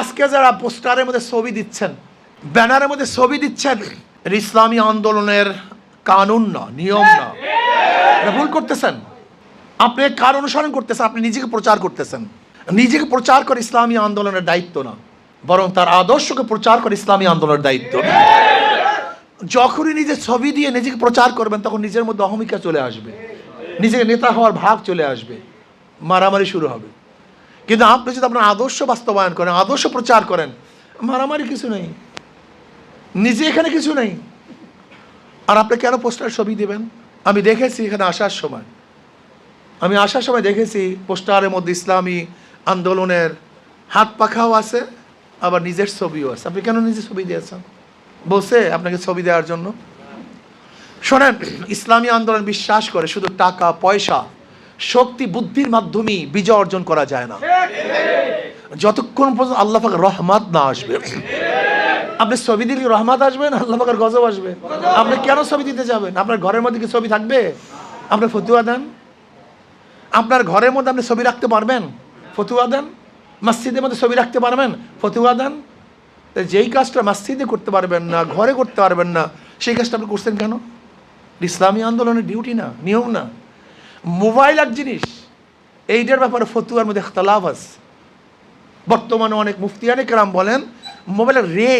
আজকে যারা পোস্টারের মধ্যে ছবি দিচ্ছেন, ব্যানারের মধ্যে ছবি দিচ্ছেন ইসলামী আন্দোলনের কানুন না, নিয়ম না। ভুল করতেছেন। আপনি কার অনুসরণ করতেছেন, আপনি নিজেকে প্রচার করতেছেন। নিজেকে প্রচার করে ইসলামী আন্দোলনের দায়িত্ব না, বরং তার আদর্শকে প্রচার করে ইসলামী আন্দোলনের দায়িত্ব যখনই নিজের ছবি দিয়ে নিজেকে প্রচার করবেন, তখন নিজের মধ্যে অহমিকা চলে আসবে। নিজেকে নেতা হওয়ার ভাব চলে আসবে। মারামারি শুরু হবে। কিন্তু আপনি যদি আপনার আদর্শ বাস্তবায়ন করেন, আদর্শ প্রচার করেন, মারামারি কিছু নেই। নিজে এখানে কিছু নেই। আর আপনি কেন পোস্টার ছবি দেবেন? আমি দেখেছি এখানে আসার সময়। আমি আসার সময় দেখেছি পোস্টারের মধ্যে ইসলামী আন্দোলনের হাত পাখাও আছে, আবার নিজের ছবিও আছে। আপনি কেন নিজের ছবি দিয়েছেন? বসে আপনাকে ছবি দেওয়ার জন্য। শোনেন, ইসলামী আন্দোলন বিশ্বাস করে শুধু টাকা, পয়সা শক্তি বুদ্ধির মাধ্যমেই বিজয় অর্জন করা যায় না। যতক্ষণ পর্যন্ত আল্লাহ পাকের রহমত না আসবে। আপনি ছবি দিলে রহমত আসবে না আল্লাহ পাকের গজব আসবে? আপনি কেন ছবি দিতে যাবেন? আপনার ঘরের মধ্যে কি ছবি থাকবে? আপনার ফতুয়া দেন। আপনার ঘরের মধ্যে আপনি ছবি রাখতে পারবেন? ফতুয়া দেন। মসজিদের মধ্যে ছবি রাখতে পারবেন? ফতুয়া দেন। যেই কাজটা মসজিদে করতে পারবেন না, ঘরে করতে পারবেন না, সেই কাজটা আপনি করছেন কেন? ইসলামী আন্দোলনের ডিউটি না, নিয়ম না। মোবাইল এক জিনিস, এইটার ব্যাপারে ফতুয়ার মধ্যে ইখতলাফ আছে। বর্তমানে অনেক মুফতিয়ানে কেরাম বলেন, মোবাইলের রে,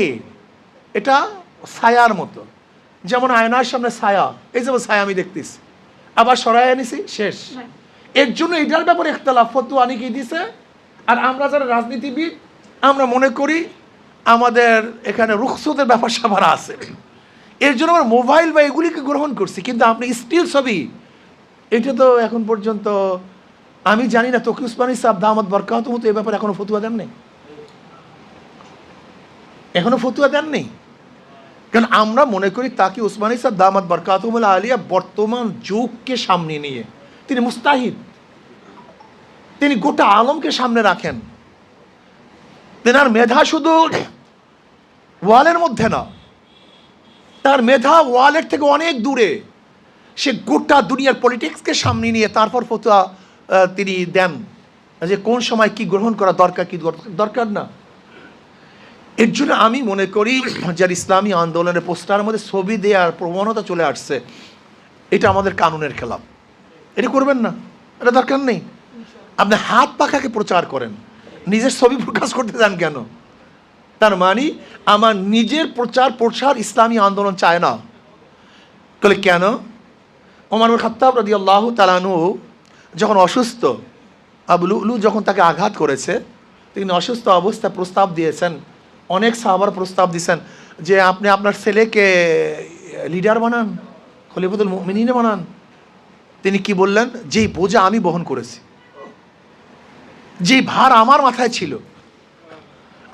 এটা ছায়ার মতো। যেমন আয়নার সামনে ছায়া, এই যেমন ছায়া আমি দেখতেছি। আবার সরাই আনিছি, শেষ। এর জন্য এটার ব্যাপারে ইখতলাফ, ফতুয়া অনেকেই দিছে। আর আমরা যারা রাজনীতিবিদ, আমরা মনে করি আমাদের এখানে রুখসতের ব্যাপার স্যাপার আছে। এর জন্য আমরা মোবাইল বা এগুলিকে গ্রহণ করছি, কিন্তু আপনি স্টিল ছবি এটা তো এখন পর্যন্ত, আমি জানি না তকি উসমানী সাহেব দামদ বরকাত মতো এ ব্যাপারে এখনও ফতুয়া দেন নেই এখনও ফতুয়া দেন নেই কারণ আমরা মনে করি তাকে উসমানী সাহেব দামাদ বরকাতমুল আলিয়া বর্তমান যুগকে সামনে নিয়ে। তিনি মুস্তাহিদ। তিনি গোটা আলমকে সামনে রাখেন। তেনার মেধা শুধু ওয়ালের মধ্যে না, তার মেধা ওয়ালের থেকে অনেক দূরে। সে গোটা দুনিয়ার পলিটিক্সকে সামনে নিয়ে তারপর ফতোয়া তিনি দেন। যে কোন সময় কি গ্রহণ করা দরকার, কি দরকার না। এর জন্য আমি মনে করি যার ইসলামী আন্দোলনের পোস্টারের মধ্যে ছবি দেওয়ার প্রবণতা চলে আসছে, এটা আমাদের কানুনের খেলাফ এটা করবেন না, এটা দরকার নেই। আপনি হাত পাখাকে প্রচার করেন, নিজের ছবি প্রকাশ করতে যান কেন? তার মানে আমার নিজের প্রচার প্রসার ইসলামী আন্দোলন চায় না। বলে কেন? ওমর খাত্তাব রদি আল্লাহ তালানু যখন অসুস্থ আবুলু যখন তাকে আঘাত করেছে, তিনি অসুস্থ অবস্থায় প্রস্তাব দিয়েছেন। অনেক সাহাবার প্রস্তাব দিয়েছেন যে আপনি আপনার ছেলেকে লিডার বানান খলিফুল মিনিনে বানান। তিনি কি বললেন? যেই বোঝা আমি বহন করেছি, যেই ভার আমার মাথায় ছিল,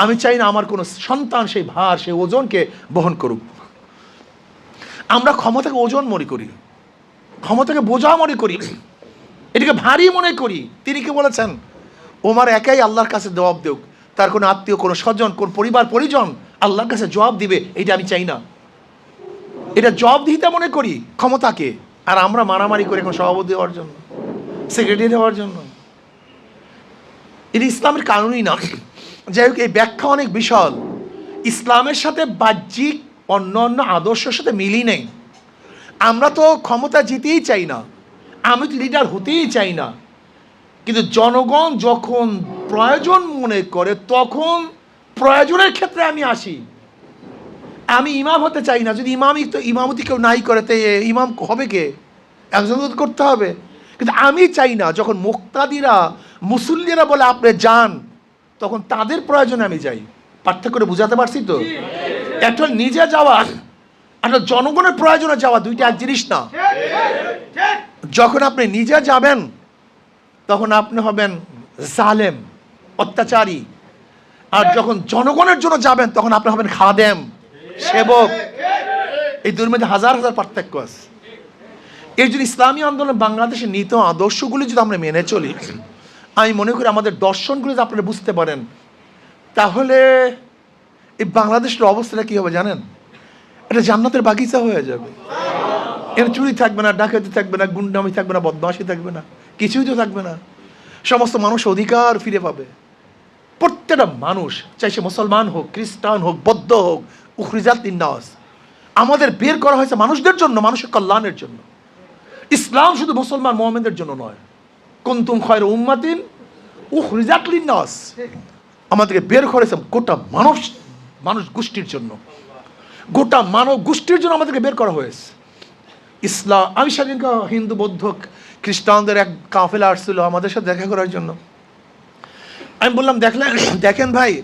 আমি চাই না আমার কোনো সন্তান সেই ভার, সেই ওজনকে বহন করুক। আমরা ক্ষমতাকে ওজন মনে করি। ক্ষমতাকে বোঝা মনে করি, এটাকে ভারী মনে করি। তিনি কি বলেছেন? ওমার একাই আল্লাহর কাছে জবাব দেউক। তার কোনো আত্মীয়, কোনো স্বজন, কোন পরিবার, পরিজন আল্লাহর কাছে জবাব দিবে এটা আমি চাই না। এটা জবাব দিতে মনে করি ক্ষমতাকে। আর আমরা মারামারি করি এখন সভাপতি হওয়ার জন্য সেক্রেটারি হওয়ার জন্য। এটা ইসলামের কারণই না। যাই হোক, এই ব্যাখ্যা অনেক বিশাল। ইসলামের সাথে বাহ্যিক অন্য অন্য আদর্শের সাথে মিলই নেই। আমরা তো ক্ষমতা জিতেই চাই না। আমি তো লিডার হতেই চাই না। কিন্তু জনগণ যখন প্রয়োজন মনে করে তখন প্রয়োজনের ক্ষেত্রে আমি আসি। আমি ইমাম হতে চাই না। যদি ইমামই তো ইমামতি কেউ নাই করে তো এ ইমাম হবে কে? একজন করতে হবে। কিন্তু আমি চাই না যখন মুক্তাদিরা মুসল্লিরা বলে আপনি যান তখন তাদের প্রয়োজনে আমি যাই। পার্থক্য করে বুঝাতে পারছি তো? একটা নিজে যাওয়া একটা জনগণের প্রয়োজনে যাওয়া দুইটা এক জিনিস না। যখন আপনি নিজে যাবেন, তখন আপনি হবেন জালেম, অত্যাচারী। আর যখন জনগণের জন্য যাবেন, তখন আপনি হবেন খাদেম, সেবক। এই দুর মধ্যে হাজার হাজার পার্থক্য আছে। এই যদি ইসলামী আন্দোলন বাংলাদেশের নীত আদর্শগুলি যদি আমরা মেনে চলি, আমি মনে করি আমাদের দর্শনগুলি যদি আপনারা বুঝতে পারেন, তাহলে এই বাংলাদেশের অবস্থাটা কী হবে জানেন? এটা জান্নাতের বাগিচা হয়ে যাবে। এর চুরি থাকবে না, ডাকাতি থাকবে না, গুন্ডামি থাকবে না, বদমাশি থাকবে না, কিছুই তো থাকবে না। সমস্ত মানুষ অধিকার ফিরে পাবে। প্রত্যেকটা মানুষ চাই সে মুসলমান হোক, খ্রিস্টান হোক, বৌদ্ধ হোক, উখরিজাত ইন্নাস আমাদের বের করা হয়েছে মানুষদের জন্য, মানুষের কল্যাণের জন্য। ইসলাম শুধু মুসলমান মোহামেদের জন্য নয়। কুন্তুম খয়ের উম্মাতিন উখরিজাত লিন্নাস। আমাদেরকে বের করেছে গোটা মানুষ মানুষ গোষ্ঠীর জন্য। গোটা মানব গোষ্ঠীর জন্য আমাদেরকে বের করা হয়েছে। ইসলাম আমি সেদিনকে হিন্দু বৌদ্ধ খ্রিস্টানদের এক কাফেলা আসছিল আমাদের সাথে দেখা করার জন্য। আমি বললাম, দেখলেন, দেখেন ভাই,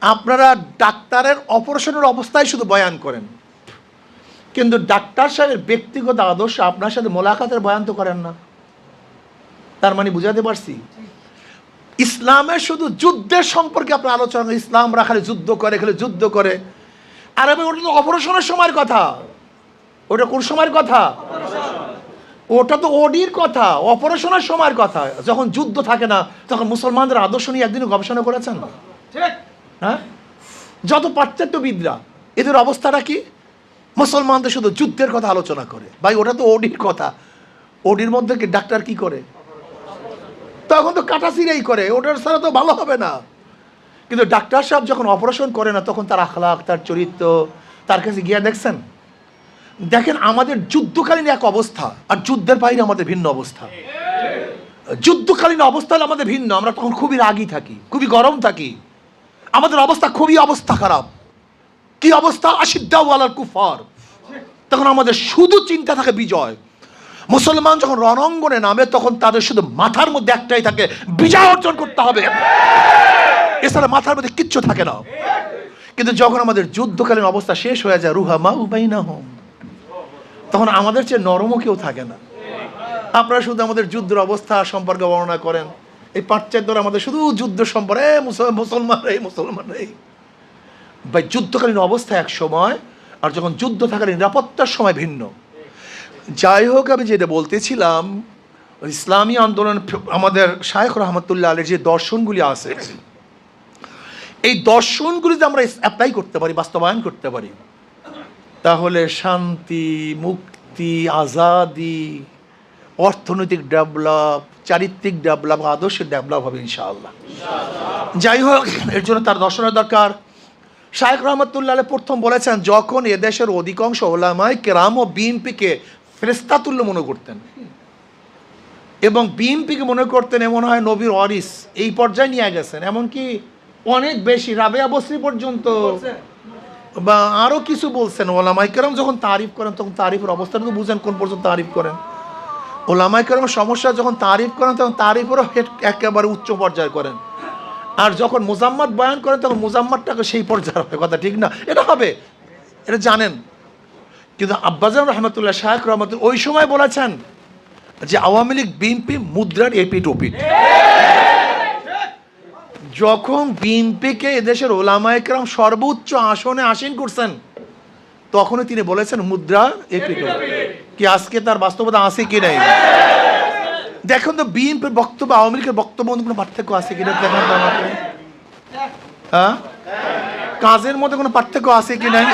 আপনারা ডাক্তারের অপারেশনের অবস্থায় শুধু বয়ান করেন। কিন্তু ডাক্তার সাহেবের ব্যক্তিগত আদর্শ আপনার সাথে মোলাকাতের বয়ান তো করেন না। তার মানে বুঝাতে পারছি? ইসলামের শুধু যুদ্ধের সম্পর্কে আপনার আলোচনা করেন। ইসলামরা খালি যুদ্ধ করে, খালি যুদ্ধ করে। আর আমি ওটা তো অপারেশনের সময়ের কথা। ওটা কোন সময়ের কথা? ওটা তো ওডির কথা অপারেশনের সময়ের কথা। যখন যুদ্ধ থাকে না তখন মুসলমানদের আদর্শ নিয়ে একদিন গবেষণা করেছেন? হ্যাঁ? যত পাশ্চাত্যবিদরা এদের অবস্থাটা কি? মুসলমানদের শুধু যুদ্ধের কথা আলোচনা করে। ভাই ওটা তো ওডির কথা। ওডির মধ্যে কি ডাক্তার কি করে? তখন তো কাটাছিরাই করে। ওটার ছাড়া তো ভালো হবে না। কিন্তু ডাক্তার সাহেব যখন অপারেশন করে না, তখন তার আখলাক তার চরিত্র, তার কাছে গিয়া দেখছেন? দেখেন, আমাদের যুদ্ধকালীন এক অবস্থা আর যুদ্ধের বাইরে আমাদের ভিন্ন অবস্থা। যুদ্ধকালীন অবস্থা আমাদের ভিন্ন। আমরা তখন খুবই রাগী থাকি, খুবই গরম থাকি। আমাদের অবস্থা খুবই অবস্থা খারাপ। কি অবস্থা? আশিদ্দাওয়ালার কুফার। তখন আমাদের শুধু চিন্তা থাকে বিজয়। মুসলমান যখন রণাঙ্গনে নামে, তখন তাদের শুধু মাথার মধ্যে একটাই থাকে, বিজয় অর্জন করতে হবে। এছাড়া মাথার মধ্যে কিচ্ছু থাকে না। কিন্তু যখন আমাদের যুদ্ধকালীন অবস্থা শেষ হয়ে যায়, রুহা মা উবাই না হোম তখন আমাদের চেয়ে নরমও কেউ থাকে না। আপনারা শুধু আমাদের যুদ্ধের অবস্থা সম্পর্কে বর্ণনা করেন। এই পাশ্চাত্যরা আমাদের শুধু যুদ্ধ সম্পর্কে মুসলমান রে মুসলমান রে। বা যুদ্ধকালীন অবস্থা এক সময়, আর যখন যুদ্ধ থাকার নিরাপত্তার সময় ভিন্ন। যাই হোক, আমি যেটা বলতেছিলাম ইসলামী আন্দোলন আমাদের শায়েখ রহমতুল্লাহ আলের যে দর্শনগুলি আছে এই দর্শনগুলি যদি আমরা অ্যাপ্লাই করতে পারি, বাস্তবায়ন করতে পারি, তাহলে শান্তি, মুক্তি, আজাদি, অর্থনৈতিক ডেভেলপ চারিত্রিক ডেভেলপ আদর্শের ডেভেলপ হবে ইনশাআল্লাহ। যাই হোক, এর জন্য তার দর্শনের দরকার। শাহেখ রহমতুল্লাহ প্রথম বলেছেন, যখন এদেশের অধিকাংশ ওলামায় কেরাম ও বিএনপিকে ফেরেস্তাতুল্য মনে করতেন এবং বিএনপিকে মনে করতেন, এমন হয় নবীর অরিস এই পর্যায়ে নিয়ে গেছেন। এমনকি অনেক বেশি রাবেয়া বসরি পর্যন্ত। বা আরও কিছু বলছেন ওলামাই কেরাম যখন তারিফ করেন তখন তারিফের অবস্থাটা তো বুঝেন কোন পর্যন্ত তারিফ করেন। ওলামাই কেরামের সমস্যা যখন তারিফ করেন তখন তারিফেরও একেবারে উচ্চ পর্যায়ে করেন। আর যখন মুজাম্মাদ বয়ান করেন তখন মুজাম্মাদটাকে সেই পর্যায়ে হবে কথা ঠিক না? এটা হবে এটা জানেন। কিন্তু আব্বাজান রহমতুল্লাহ শাহেক রহমতুল ওই সময় বলেছেন যে আওয়ামী লীগ বিএনপি মুদ্রার এপিট ওপিট যখন বিএনপিকে এদেশের ওলামায়করাম সর্বোচ্চ আসনে আসীন করছেন, তখনই তিনি বলেছেন, মুদ্রা কি, আজকে তার বাস্তবতা আছে কি নাই? দেখুন তো, বিএনপির বক্তব্য, আওয়ামী লীগের বক্তব্য কোনো পার্থক্য আছে কিনা দেখেন হ্যাঁ? কাজের মধ্যে কোনো পার্থক্য আছে কি নাই?